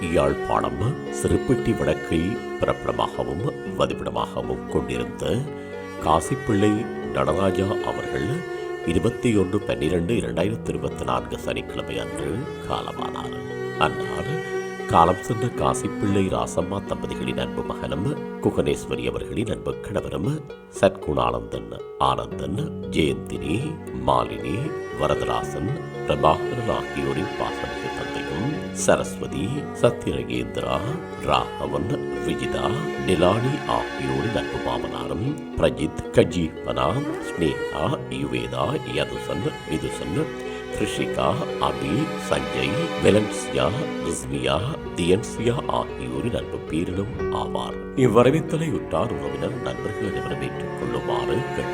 யாழ்ப்பாணம் சிறுப்பட்டி வடக்கில் பிறப்பிடமாகவும் வதிப்பிடமாகவும் கொண்டிருந்த காசிப்பிள்ளை நடராஜா அவர்கள் இருபத்தி ஒன்று பன்னிரண்டு இரண்டாயிரத்தி இருபத்தி நான்கு சனிக்கிழமை அன்று காலமானார். அன்னார் காலம் சென்ற காசிப்பிள்ளை ராசம்மா தம்பதிகளின் அன்பு மகனும் குகனேஸ்வரி அவர்களின் அன்பு கணவரும் சத்குணானந்தன் ஆனந்தன் ஜெயந்தினி மாலினி வரதராசன் பிரபாகரன் ஆகியோரின் பாசமிகு தந்தையும் சரஸ்வதி சத்யரகேந்திரா ராகவன் விஜிதா நிலானி ஆகியோரின் அன்பு மாமனாரும் பிரஜித் கஜீவனா ஸ்னேகா யுவேதா யதுசன் விதுசன் ரிஷிகா அபி சஞ்சய் வெலன்சியா ரிஸ்மியா தியன்சியா ஆகியோரின் அன்பு பேரிலும் ஆவார். இவ்வரவித்தலை உற்றார் உறவினர் நண்பர்கள் அனைவரும் ஏற்றுக் கேட்டு